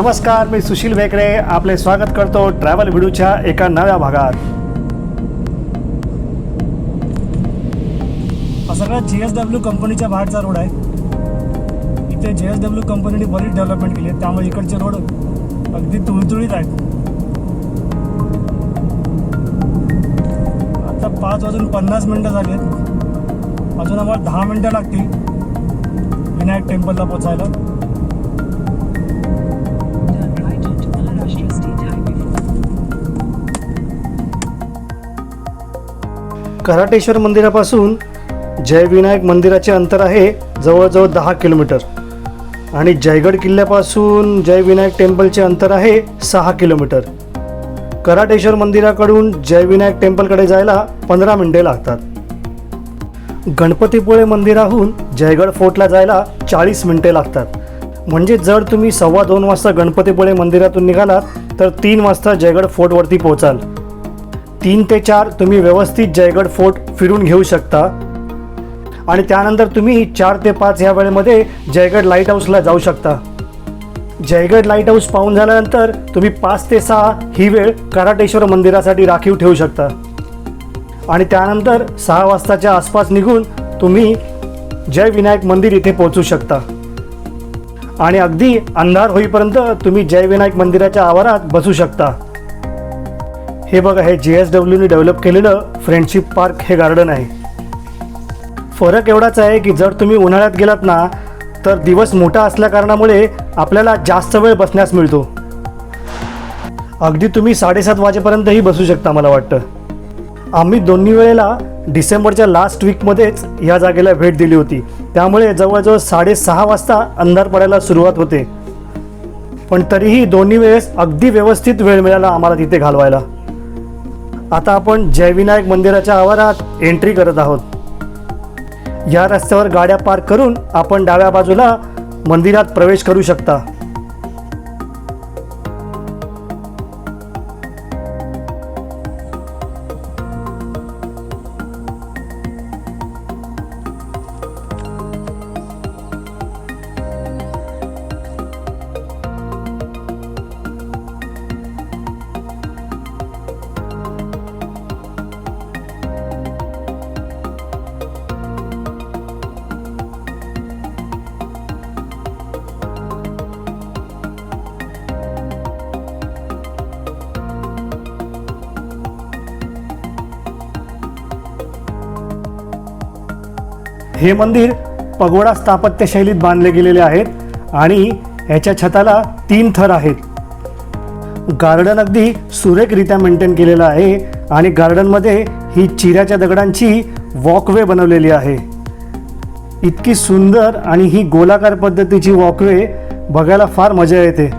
नमस्कार मी सुशील बेकरे आपले स्वागत करतो ट्रॅव्हल व्हिडिओच्या एका नव्या भागात. हा सगळा जे एस डब्ल्यू कंपनीच्या बाहेरचा रोड आहे. इथे जे एस डब्ल्यू कंपनीने बरीच डेव्हलपमेंट केली आहे. त्यामुळे इकडचे रोड अगदी तुळतुळीत आहेत. आता पाच वाजून पन्नास मिनटं झाली आहेत अजून आम्हाला दहा मिनटं लागतील. विनायक टेम्पलला पोचायला. कराटेश्वर मंदिरापासून जयविनायक मंदिराचे अंतर आहे जवळजवळ दहा किलोमीटर. आणि जयगड किल्ल्यापासून जयविनायक टेम्पलचे अंतर आहे सहा किलोमीटर. कराटेश्वर मंदिराकडून जयविनायक टेम्पलकडे जायला पंधरा मिनिटे लागतात. गणपतीपुळे मंदिराहून जयगड फोर्टला जायला चाळीस मिनिटे लागतात. म्हणजे जर तुम्ही सव्वा दोन वाजता गणपतीपुळे मंदिरातून निघालात तर तीन वाजता जयगड फोर्टवरती पोहोचाल. तीन ते चार तुम्ही व्यवस्थित जयगड फोर्ट फिरून घेऊ शकता. आणि त्यानंतर तुम्ही चार ते पाच ह्या वेळेमध्ये जयगड लाइट हाऊसला जाऊ शकता. जयगड लाइट हाऊस पाहून झाल्यानंतर तुम्ही पाच ते सहा ही वेळ कराटेश्वर मंदिरासाठी राखीव ठेवू शकता. आणि त्यानंतर सहा वाजताच्या आसपास निघून तुम्ही जय विनायक मंदिर इथे पोहोचू शकता. आणि अगदी अंधार होईपर्यंत तुम्ही जय विनायक मंदिराच्या आवारात बसू शकता. हे बघा हे जे एस डब्ल्यूने डेव्हलप केलेलं फ्रेंडशिप पार्क हे गार्डन आहे. फरक एवढाच आहे की जर तुम्ही उन्हाळ्यात गेलात ना तर दिवस मोठा असल्याकारणामुळे आपल्याला जास्त वेळ बसण्यास मिळतो. अगदी तुम्ही साडेसात वाजेपर्यंतही बसू शकता मला वाटतं. आम्ही दोन्ही वेळेला डिसेंबरच्या लास्ट वीकमध्येच या जागेला भेट दिली होती. त्यामुळे जवळजवळ साडेसहा वाजता अंधार पडायला सुरुवात होते. पण तरीही दोन्ही वेळेस अगदी व्यवस्थित वेळ मिळाला आम्हाला तिथे घालवायला. आता आपण जयविनायक मंदिराच्या आवारात एंट्री करत आहोत. या रस्त्यावर गाड्या पार्क करून आपण डाव्या बाजूला मंदिरात प्रवेश करू शकता. हे मंदिर पगोडा स्थापत्य शैलीत बांधले गेलेले आहेत आणि ह्याच्या छताला तीन थर आहेत. गार्डन अगदी सुरेखरित्या मेंटेन केलेलं आहे आणि गार्डनमध्ये ही चिऱ्याच्या दगडांची वॉकवे बनवलेली आहे. इतकी सुंदर आणि ही गोलाकार पद्धतीची वॉकवे बघायला फार मजा येते.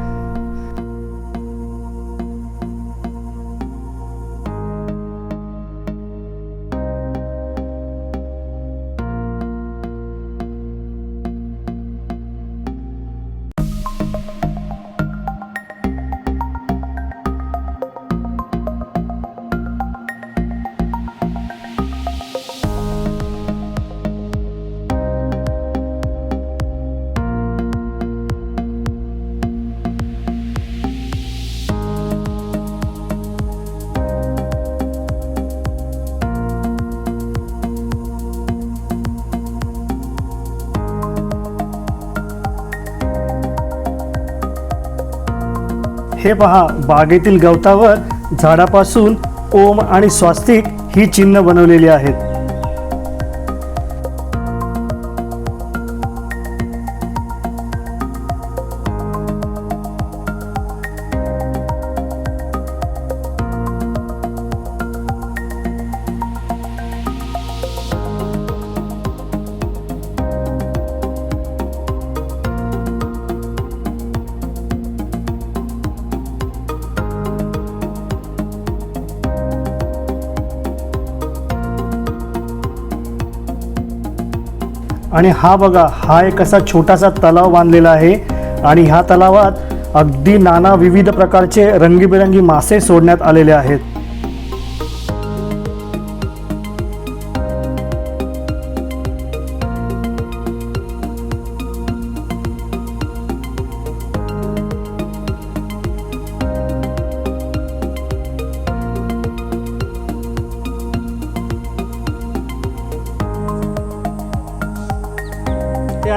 हे पहा बागेतील गवतावर झाडापासून ओम आणि स्वास्तिक ही चिन्ह बनवलेली आहेत. आणि हा बघा हा एक असा छोटासा तलाव बांधलेला आहे आणि ह्या तलावात अगदी नाना विविध प्रकारचे रंगीबेरंगी मासे सोडण्यात आलेले आहेत.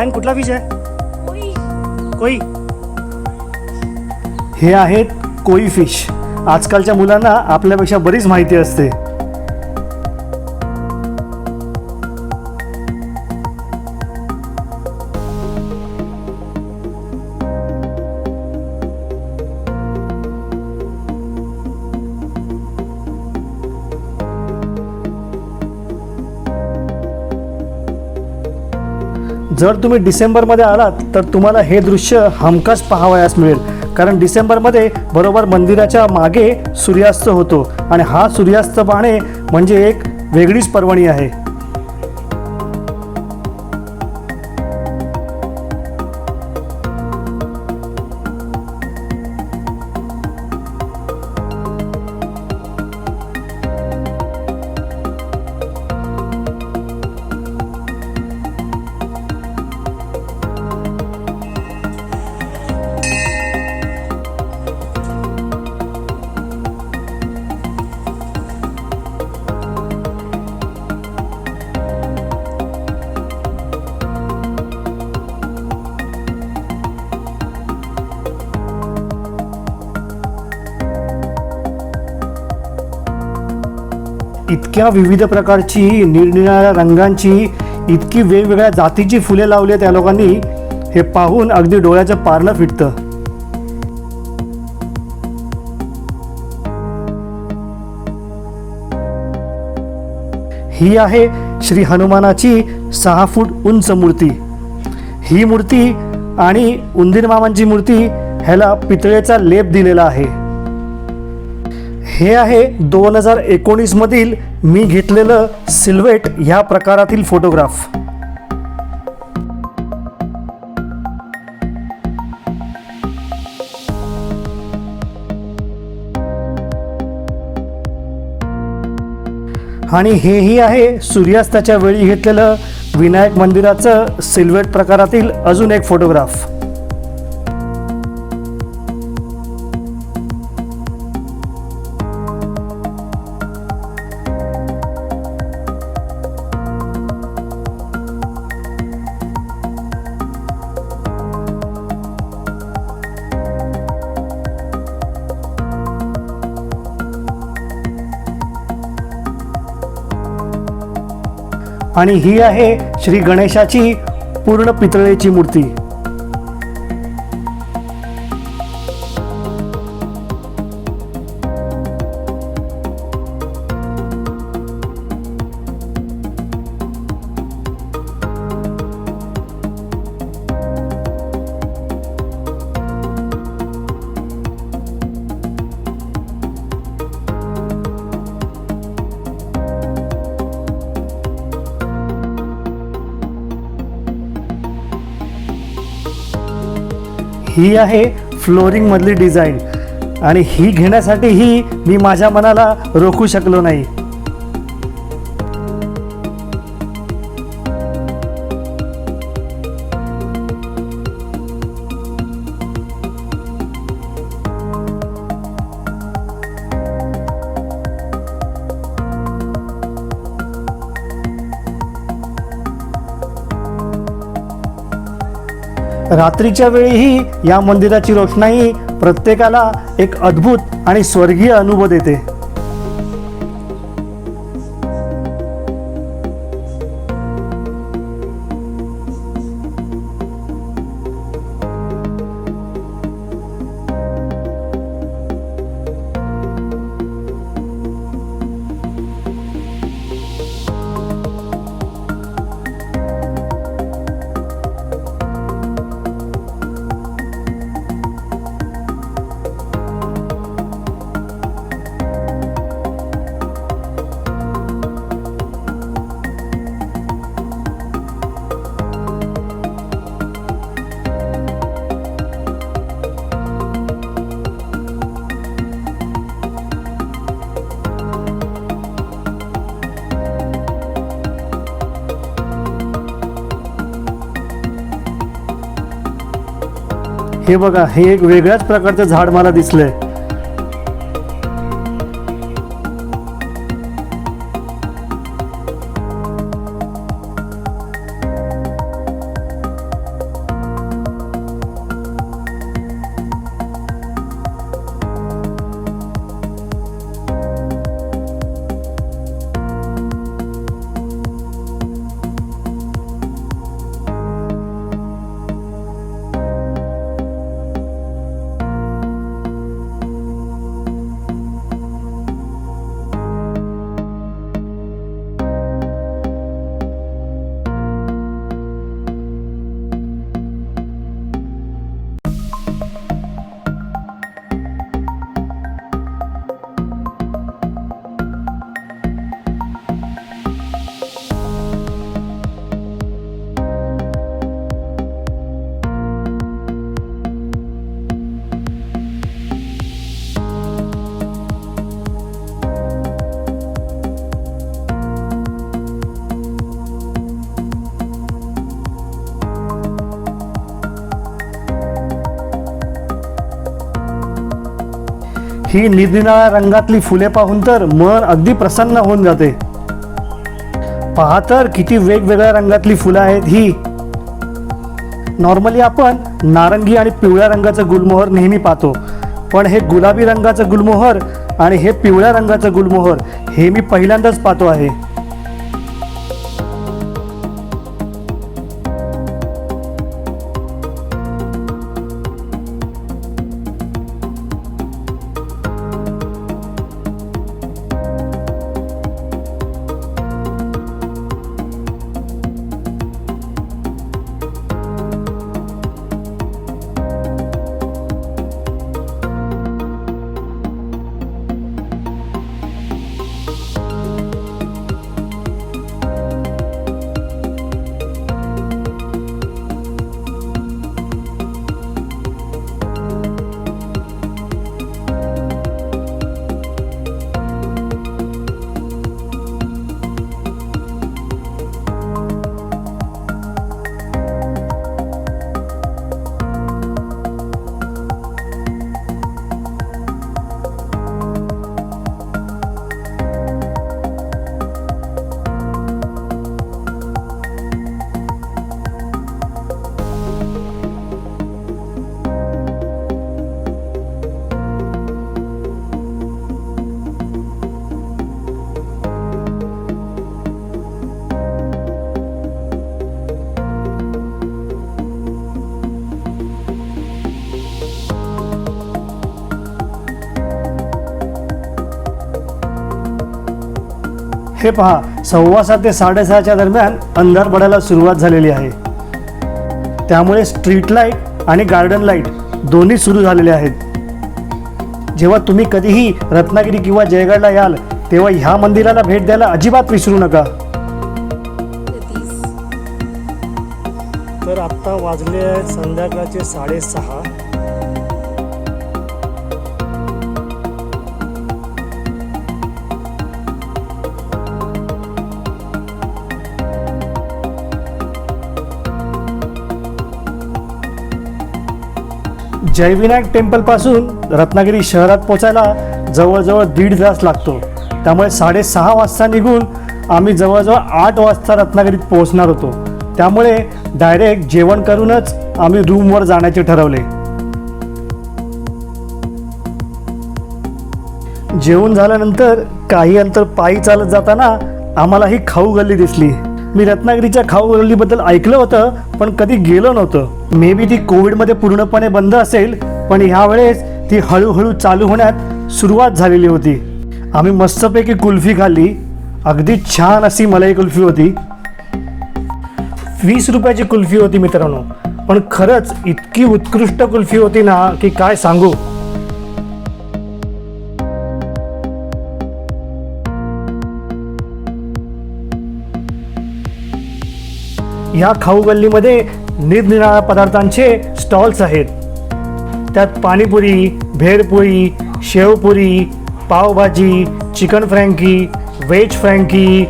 आयन कुठला फिश आहे? कोई. हे आहेत कोई फिश आजकालच्या मुलांना आपल्यापेक्षा बरीच माहिती असते. जर तुम्ही डिसेंबरमध्ये आलात तर तुम्हाला हे दृश्य हमखास पाहावयास मिळेल. कारण डिसेंबरमध्ये बरोबर मंदिराच्या मागे सूर्यास्त होतो. आणि हा सूर्यास्त पाहणे म्हणजे एक वेगळीच पर्वणी आहे. इतक्या विविध प्रकारची निरनिराळ्या रंगांची इतकी वेगवेगळ्या जातीची फुले लावली आहेत त्या लोकांनी हे पाहून अगदी डोळ्याचं पारणं फिटतं. ही आहे श्री हनुमानाची सहा फूट उंच मूर्ती. ही मूर्ती आणि उंदीर मामांची मूर्ती ह्याला पितळेचा लेप दिलेला आहे. हे आहे दोन हजार एकोणीसमधील मी घेतलेलं सिल्वेट ह्या प्रकारातील फोटोग्राफ. आणि हेही आहे सूर्यास्ताच्या वेळी घेतलेलं विनायक मंदिराचं सिल्वेट प्रकारातील अजून एक फोटोग्राफ. आणि ही आहे श्री गणेशाची पूर्ण पितळेची मूर्ती. ही आहे फ्लोरिंगमधली डिझाईन आणि ही घेण्यासाठीही मी माझ्या मनाला रोखू शकलो नाही. रात्रीच्या वेळीही या मंदिराची रोषणाई प्रत्येकाला एक अद्भुत आणि स्वर्गीय अनुभव देते. हे बघा हे एक वेगळ्याच प्रकारचं झाड मला दिसलंय. ही निरनिराळ्या रंगातली फुले पाहून तर मन अगदी प्रसन्न होऊन जाते. पहा तर किती वेगवेगळ्या रंगातली फुलं आहेत ही. नॉर्मली आपण नारंगी आणि पिवळ्या रंगाचं गुलमोहर नेहमी पाहतो. पण हे गुलाबी रंगाचं गुलमोहर आणि हे पिवळ्या रंगाचं गुलमोहर हे मी पहिल्यांदाच पाहतो आहे. हे पहा सव्वा सात ते साडेसहाच्या दरम्यान अंधार पडायला सुरुवात झालेली आहे. त्यामुळे स्ट्रीट लाइट आणि गार्डन लाइट दोन्ही सुरू झालेले आहेत. जेव्हा तुम्ही कधीही रत्नागिरी किंवा जयगडला याल तेव्हा ह्या मंदिराला भेट द्यायला अजिबात विसरू नका. तर आत्ता वाजले आहेत संध्याकाळचे साडेसहा. जयविनायक टेम्पलपासून रत्नागिरी शहरात पोचायला जवळजवळ दीड तास लागतो. त्यामुळे साडेसहा वाजता निघून आम्ही जवळजवळ आठ वाजता रत्नागिरीत पोहोचणार होतो. त्यामुळे डायरेक्ट जेवण करूनच आम्ही रूमवर जाण्याचे ठरवले. जेवण झाल्यानंतर काही अंतर पायी चालत जाताना आम्हाला ही खाऊ गल्ली दिसली. मी रत्नागिरीच्या खाऊ गल्लीबद्दल ऐकलं होतं पण कधी गेलो नव्हतं. मे बी ती कोविडमध्ये पूर्णपणे बंद असेल पण ह्यावेळेस ती हळूहळू चालू होण्यात सुरुवात झालेली होती. आम्ही मस्तपैकी कुल्फी खाल्ली. अगदी छान अशी मलाई कुल्फी होती. वीस रुपयाची कुल्फी होती मित्रांनो. पण खरंच इतकी उत्कृष्ट कुल्फी होती ना की काय सांगू? या खाऊ गल्लीमध्ये निरनिराळ्या पदार्थांचे स्टॉल्स आहेत. त्यात panipuri bhelpuri shevpuri pavbhaji chicken frankie veg frankie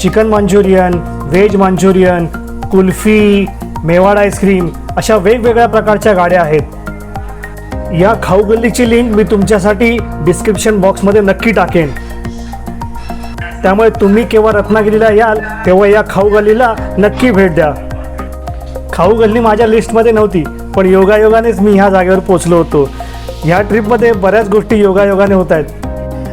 chicken manchurian veg manchurian kulfi Mewad ice cream अशा वेगवेगळ्या प्रकारच्या गाड्या आहेत. या खाऊ गल्लीची लिंक मी तुमच्यासाठी डिस्क्रिप्शन बॉक्समध्ये नक्की टाकेन. त्यामुळे तुम्ही केव्हा रत्नागिरीला याल तेव्हा या खाऊ गल्लीला नक्की भेट द्या. खाऊ गल्ली माझ्या लिस्टमध्ये नव्हती पण योगायोगानेच मी ह्या जागेवर पोचलो होतो. ह्या ट्रिपमध्ये बऱ्याच गोष्टी योगायोगाने होत आहेत.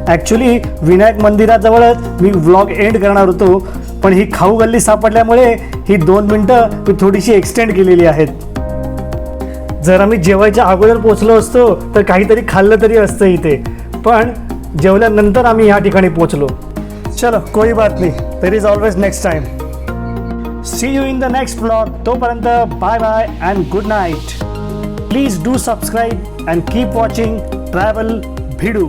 ॲक्च्युली विनायक मंदिराजवळच मी व्लॉग एंड करणार होतो पण ही खाऊ गल्ली सापडल्यामुळे ही दोन मिनटं मी थोडीशी एक्सटेंड केलेली आहेत. जर आम्ही जेवायच्या अगोदर पोचलो असतो तर काहीतरी खाल्लं तरी असतं इथे. पण जेवल्यानंतर आम्ही ह्या ठिकाणी पोचलो चलो कोई बात नाही। There is always next time see you in the next blog तोपर्यंत bye bye and good night please do subscribe and keep watching travel भिडू